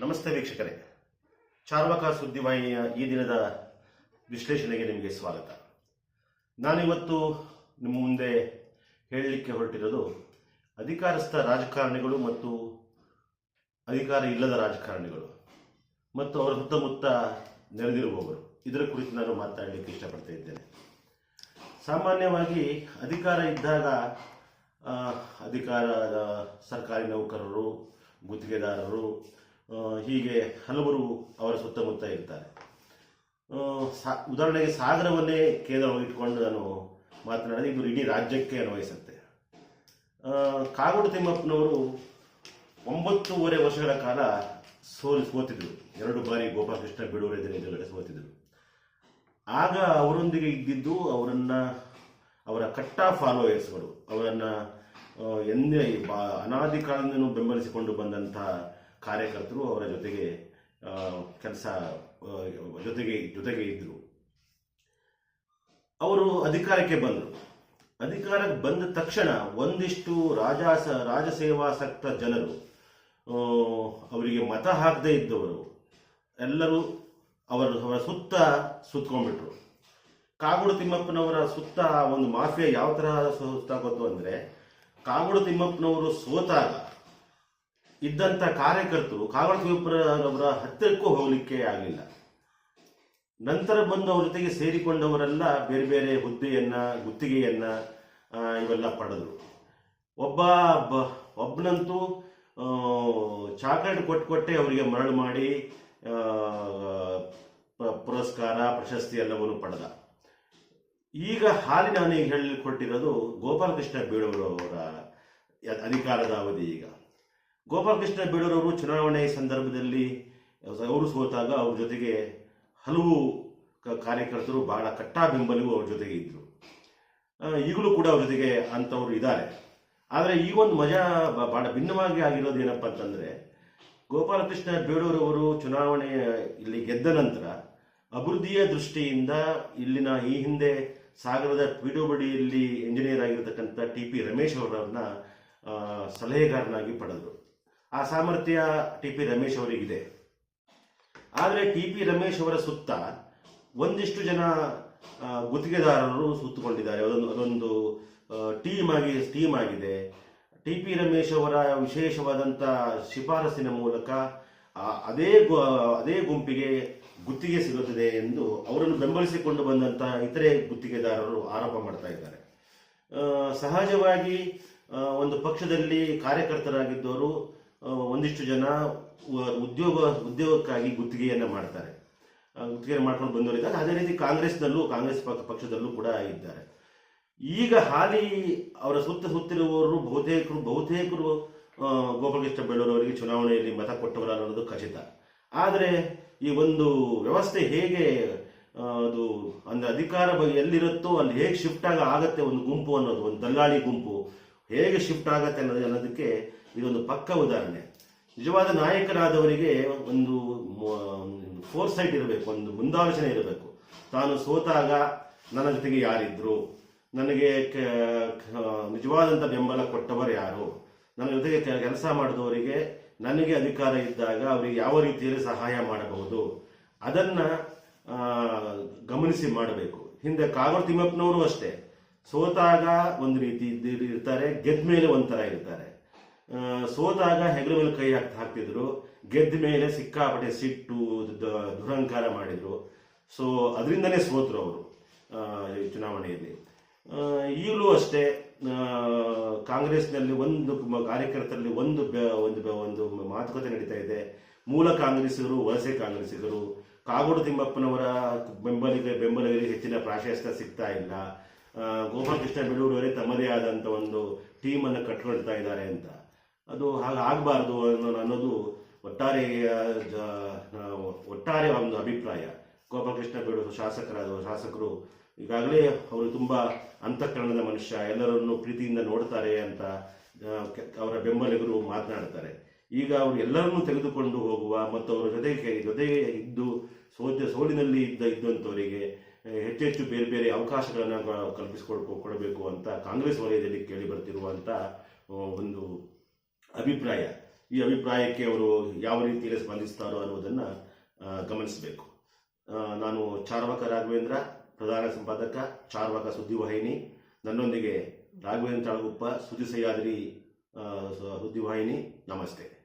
ನಮಸ್ತೆ ವೀಕ್ಷಕರೇ. ಚಾರ್ವಾಕ ಸುದ್ದಿವಾಹಿನಿಯ ಈ ದಿನದ ವಿಶ್ಲೇಷಣೆಗೆ ನಿಮಗೆ ಸ್ವಾಗತ. ನಾನಿವತ್ತು ನಿಮ್ಮ ಮುಂದೆ ಹೇಳಲಿಕ್ಕೆ ಹೊರಟಿರೋದು ಅಧಿಕಾರಸ್ಥ ರಾಜಕಾರಣಿಗಳು ಮತ್ತು ಅಧಿಕಾರ ಇಲ್ಲದ ರಾಜಕಾರಣಿಗಳು ಮತ್ತು ಅವರ ಸುತ್ತಮುತ್ತ ನೆರೆದಿರುವವರು. ಇದರ ಕುರಿತು ನಾನು ಮಾತಾಡಲಿಕ್ಕೆ ಇಷ್ಟಪಡ್ತಾ ಇದ್ದೇನೆ. ಸಾಮಾನ್ಯವಾಗಿ ಅಧಿಕಾರ ಇದ್ದಾಗ ಅಧಿಕಾರದ ಸರ್ಕಾರಿ ನೌಕರರು, ಗುತ್ತಿಗೆದಾರರು ಹೀಗೆ ಹಲವರು ಅವರ ಸುತ್ತಮುತ್ತ ಇರ್ತಾರೆ. ಸಾ- ಉದಾಹರಣೆಗೆ ಸಾಗರವನ್ನೇ ಕೇಂದ್ರವಾಗಿ ಇಟ್ಕೊಂಡು ನಾನು ಮಾತನಾಡಿದೆ ಇದು ಇಡೀ ರಾಜ್ಯಕ್ಕೆ ಅನ್ವಯಿಸುತ್ತೆ. ಕಾಗೋಡು ತಿಮ್ಮಪ್ಪನವರು ಒಂಬತ್ತೂವರೆ ವರ್ಷಗಳ ಕಾಲ ಸೋಲು ಸೋತಿದ್ರು. ಎರಡು ಬಾರಿ ಗೋಪಾಲಕೃಷ್ಣ ಬಿಡೂರು ಎದುರುಗಡೆ ಸೋತಿದ್ರು. ಆಗ ಅವರೊಂದಿಗೆ ಇದ್ದಿದ್ದು ಅವರನ್ನು, ಅವರ ಕಟ್ಟ ಫಾಲೋಯರ್ಸ್ಗಳು ಅವರನ್ನು ಎಂದೇ ಅನಾದಿ ಕಾಲದಿಂದಲೂ ಬೆಂಬಲಿಸಿಕೊಂಡು ಬಂದಂತಹ ಕಾರ್ಯಕರ್ತರು ಅವರ ಜೊತೆಗೆ ಕೆಲಸ ಜೊತೆಗೆ ಜೊತೆಗೆ ಇದ್ದರು ಅವರು ಅಧಿಕಾರಕ್ಕೆ ಬಂದರು. ಅಧಿಕಾರಕ್ಕೆ ಬಂದ ತಕ್ಷಣ ಒಂದಿಷ್ಟು ರಾಜಾಸ ರಾಜಸೇವಾಸಕ್ತ ಜನರು ಅವರಿಗೆ ಮತ ಹಾಕದೇ ಇದ್ದವರು, ಎಲ್ಲರೂ ಅವರ ಅವರ ಸುತ್ತ ಸುತ್ಕೊಂಡ್ಬಿಟ್ರು. ಕಾಗೋಡು ತಿಮ್ಮಪ್ಪನವರ ಸುತ್ತ ಒಂದು ಮಾಫಿಯಾ ಯಾವ ತರಹ ಸುತ್ತಾಗೋದು ಅಂದ್ರೆ, ಕಾಗೋಡು ತಿಮ್ಮಪ್ಪನವರು ಸೋತಾಗ ಇದ್ದಂತ ಕಾರ್ಯಕರ್ತರು ಕಾಗೋಳ ತಿಮ್ಮಪ್ಪನವರ ಹತ್ತಿರಕ್ಕೂ ಹೋಗಲಿಕ್ಕೆ ಆಗಲಿಲ್ಲ. ನಂತರ ಬಂದು ಅವ್ರ ಜೊತೆಗೆ ಸೇರಿಕೊಂಡವರೆಲ್ಲ ಬೇರೆ ಬೇರೆ ಹುದ್ದೆಯನ್ನ, ಗುತ್ತಿಗೆಯನ್ನ ಇವೆಲ್ಲ ಪಡೆದ್ರು. ಒಬ್ಬ ಒಬ್ಬನಂತೂ ಚಾಕ್ಲೇಟ್ ಕೊಟ್ಟು ಕೊಟ್ಟೆ ಅವರಿಗೆ ಮರಳು ಮಾಡಿ ಪುರಸ್ಕಾರ, ಪ್ರಶಸ್ತಿ ಎಲ್ಲವನ್ನು ಪಡೆದ. ಈಗ ಹಾಲಿ ನಾನು ಈಗ ಹೇಳಿ ಕೊಟ್ಟಿರೋದು ಗೋಪಾಲಕೃಷ್ಣ ಬೀಳೂರು ಅವರ ಅಧಿಕಾರದ ಅವಧಿ ಈಗ. ಗೋಪಾಲಕೃಷ್ಣ ಬೀಳೂರವರು ಚುನಾವಣೆ ಸಂದರ್ಭದಲ್ಲಿ ಅವರು ಸೋತಾಗ ಅವ್ರ ಜೊತೆಗೆ ಹಲವು ಕಾರ್ಯಕರ್ತರು ಬಹಳ ಕಟ್ಟಾ ಬೆಂಬಲಿಗೂ ಅವ್ರ ಜೊತೆಗೆ ಇದ್ದರು ಈಗಲೂ ಕೂಡ ಅವ್ರ ಜೊತೆಗೆ ಅಂಥವ್ರು ಇದ್ದಾರೆ. ಆದರೆ ಈ ಒಂದು ಮಜಾ ಬಹಳ ಭಿನ್ನವಾಗಿ ಆಗಿರೋದು ಏನಪ್ಪ ಅಂತಂದರೆ, ಗೋಪಾಲಕೃಷ್ಣ ಬೇಡೂರವರು ಚುನಾವಣೆ ಇಲ್ಲಿ ಗೆದ್ದ ನಂತರ ಅಭಿವೃದ್ಧಿಯ ದೃಷ್ಟಿಯಿಂದ ಇಲ್ಲಿನ ಈ ಹಿಂದೆ ಸಾಗರದ ಪಿಡುಬಡಿಯಲ್ಲಿ ಇಂಜಿನಿಯರ್ ಆಗಿರತಕ್ಕಂಥ ಟಿ ಪಿ ರಮೇಶ್ ಅವರನ್ನ ಸಲಹೆಗಾರನಾಗಿ ಪಡೆದರು. ಆ ಸಾಮರ್ಥ್ಯ ಟಿ ಪಿ ರಮೇಶ್ ಅವರಿಗಿದೆ. ಆದರೆ ಟಿ ಪಿ ರಮೇಶ್ ಅವರ ಸುತ್ತ ಒಂದಿಷ್ಟು ಜನ ಗುತ್ತಿಗೆದಾರರು ಸುತ್ತುಕೊಂಡಿದ್ದಾರೆ. ಅದೊಂದು ಅದೊಂದು ಟೀಮ್ ಆಗಿ ಟೀಮ್ ಆಗಿದೆ. ಟಿ ಪಿ ರಮೇಶ್ ಅವರ ವಿಶೇಷವಾದಂಥ ಶಿಫಾರಸಿನ ಮೂಲಕ ಅದೇ ಅದೇ ಗುಂಪಿಗೆ ಗುತ್ತಿಗೆ ಸಿಗುತ್ತದೆ ಎಂದು ಅವರನ್ನು ಬೆಂಬಲಿಸಿಕೊಂಡು ಬಂದಂತಹ ಇತರೆ ಗುತ್ತಿಗೆದಾರರು ಆರೋಪ ಮಾಡ್ತಾ ಇದ್ದಾರೆ. ಸಹಜವಾಗಿ ಒಂದು ಪಕ್ಷದಲ್ಲಿ ಕಾರ್ಯಕರ್ತರಾಗಿದ್ದವರು ಒಂದಿಷ್ಟು ಜನ ಉದ್ಯೋಗ, ಉದ್ಯೋಗಕ್ಕಾಗಿ ಗುತ್ತಿಗೆಯನ್ನು ಮಾಡ್ತಾರೆ. ಗುತ್ತಿಗೆ ಮಾಡ್ಕೊಂಡು ಬಂದವರಿದ್ದಾರೆ. ಅದೇ ರೀತಿ ಕಾಂಗ್ರೆಸ್ನಲ್ಲೂ, ಕಾಂಗ್ರೆಸ್ ಪಕ್ಷದಲ್ಲೂ ಕೂಡ ಇದ್ದಾರೆ. ಈಗ ಹಾಲಿ ಅವರ ಸುತ್ತ ಸುತ್ತಿರುವವರು ಬಹುತೇಕರು ಬಹುತೇಕರು ಗೋಪಾಲಕೃಷ್ಣ ಬೆಳ್ಳೂರವರಿಗೆ ಚುನಾವಣೆಯಲ್ಲಿ ಮತ ಕೊಟ್ಟವರ ಅನ್ನೋದು ಖಚಿತ. ಆದರೆ ಈ ಒಂದು ವ್ಯವಸ್ಥೆ ಹೇಗೆ ಅದು ಅಂದ್ರೆ ಅಧಿಕಾರ ಎಲ್ಲಿರುತ್ತೋ, ಅಲ್ಲಿ ಹೇಗೆ ಶಿಫ್ಟ್ ಆಗ ಆಗತ್ತೆ ಒಂದು ಗುಂಪು ಅನ್ನೋದು, ಒಂದು ದಲ್ಲಾಳಿ ಗುಂಪು ಹೇಗೆ ಶಿಫ್ಟ್ ಆಗತ್ತೆ ಅನ್ನೋದು ಅನ್ನೋದಕ್ಕೆ ಇದೊಂದು ಪಕ್ಕ ಉದಾಹರಣೆ. ನಿಜವಾದ ನಾಯಕರಾದವರಿಗೆ ಒಂದು ಫೋರ್ ಸೈಟ್ ಇರಬೇಕು, ಒಂದು ಮುಂದಾಲೋಚನೆ ಇರಬೇಕು. ತಾನು ಸೋತಾಗ ನನ್ನ ಜೊತೆಗೆ ಯಾರಿದ್ರು, ನನಗೆ ನಿಜವಾದಂಥ ಬೆಂಬಲ ಕೊಟ್ಟವರು ಯಾರು, ನನ್ನ ಜೊತೆಗೆ ಕೆಲಸ ಮಾಡಿದವರಿಗೆ ನನಗೆ ಅಧಿಕಾರ ಇದ್ದಾಗ ಅವರಿಗೆ ಯಾವ ರೀತಿಯಲ್ಲಿ ಸಹಾಯ ಮಾಡಬಹುದು, ಅದನ್ನ ಗಮನಿಸಿ ಮಾಡಬೇಕು. ಹಿಂದೆ ಕಾಗೋಡು ತಿಮ್ಮಪ್ಪನವರು ಅಷ್ಟೇ. ಸೋತಾಗ ಒಂದು ರೀತಿ ಇರ್ತಾರೆ, ಗೆದ್ದ ಮೇಲೆ ಒಂಥರ ಇರ್ತಾರೆ. ಸೋತಾಗ ಹೆಗಲ ಮೇಲೆ ಕೈ ಹಾಕಿ ಹಾಕ್ತಿದ್ರು, ಗೆದ್ದ ಮೇಲೆ ಸಿಕ್ಕಾಪಟ್ಟೆ ಸಿಟ್ಟು ದುರಹಂಕಾರ ಮಾಡಿದ್ರು. ಸೊ ಅದರಿಂದನೇ ಸೋತರು ಅವರು ಚುನಾವಣೆಯಲ್ಲಿ. ಈಗಲೂ ಅಷ್ಟೇ ಕಾಂಗ್ರೆಸ್ನಲ್ಲಿ ಒಂದು ಕಾರ್ಯಕರ್ತರಲ್ಲಿ ಒಂದು ಒಂದು ಒಂದು ಮಾತುಕತೆ ನಡೀತಾ ಇದೆ. ಮೂಲ ಕಾಂಗ್ರೆಸ್ಸಿಗರು, ವಲಸೆ ಕಾಂಗ್ರೆಸ್ಸಿಗರು, ಕಾಗೋಡು ತಿಮ್ಮಪ್ಪನವರ ಬೆಂಬಲಿಗ, ಬೆಂಬಲಿಗರಿಗೆ ಹೆಚ್ಚಿನ ಪ್ರಾಶಸ್ತ್ಯ ಸಿಗ್ತಾ ಇಲ್ಲ. ಗೋಪಾಲಕೃಷ್ಣ ಬೆಳೂರವರೇ ತಮ್ಮದೇ ಆದಂಥ ಒಂದು ಟೀಮ್ ಅನ್ನು ಕಟ್ಕೊಳ್ತಾ ಇದ್ದಾರೆ ಅಂತ. ಅದು ಹಾಗೆ ಆಗಬಾರ್ದು ಅನ್ನೋ ಅನ್ನೋದು ಒಟ್ಟಾರೆ ಒಟ್ಟಾರೆ ಒಂದು ಅಭಿಪ್ರಾಯ. ಗೋಪಾಲಕೃಷ್ಣ ಬೇಡೂರು ಶಾಸಕರಾದ ಶಾಸಕರು ಈಗಾಗಲೇ ಅವರು ತುಂಬ ಅಂತಃಕರಣದ ಮನುಷ್ಯ, ಎಲ್ಲರನ್ನು ಪ್ರೀತಿಯಿಂದ ನೋಡ್ತಾರೆ ಅಂತ ಅವರ ಬೆಂಬಲಿಗರು ಮಾತನಾಡ್ತಾರೆ. ಈಗ ಅವರು ಎಲ್ಲರನ್ನೂ ತೆಗೆದುಕೊಂಡು ಹೋಗುವ ಮತ್ತು ಅವರ ಜೊತೆಗೆ ಜೊತೆಗೆ ಇದ್ದು ಸೋತ ಸೋಲಿನಲ್ಲಿ ಇದ್ದ ಇದ್ದಂಥವರಿಗೆ ಹೆಚ್ಚೆಚ್ಚು ಬೇರೆ ಬೇರೆ ಅವಕಾಶಗಳನ್ನು ಕಲ್ಪಿಸಿಕೊಡ್ಕೊ ಕೊಡಬೇಕು ಅಂತ ಕಾಂಗ್ರೆಸ್ ವಲಯದಲ್ಲಿ ಕೇಳಿ ಬರ್ತಿರುವಂತ ಒಂದು ಅಭಿಪ್ರಾಯ. ಈ ಅಭಿಪ್ರಾಯಕ್ಕೆ ಅವರು ಯಾವ ರೀತಿಯಲ್ಲಿ ಸ್ಪಂದಿಸ್ತಾರೋ ಅನ್ನೋದನ್ನು ಗಮನಿಸಬೇಕು. ನಾನು ಚಾರ್ವಕ ರಾಘವೇಂದ್ರ, ಪ್ರಧಾನ ಸಂಪಾದಕ ಚಾರ್ವಕ ಸುದ್ದಿವಾಹಿನಿ ನನ್ನೊಂದಿಗೆ ರಾಘವೇಂದ್ರ ಚಾಳಗುಪ್ಪ ಸುದ್ದಿ ಸಹ್ಯಾದ್ರಿ ಸುದ್ದಿವಾಹಿನಿ ನಮಸ್ತೆ.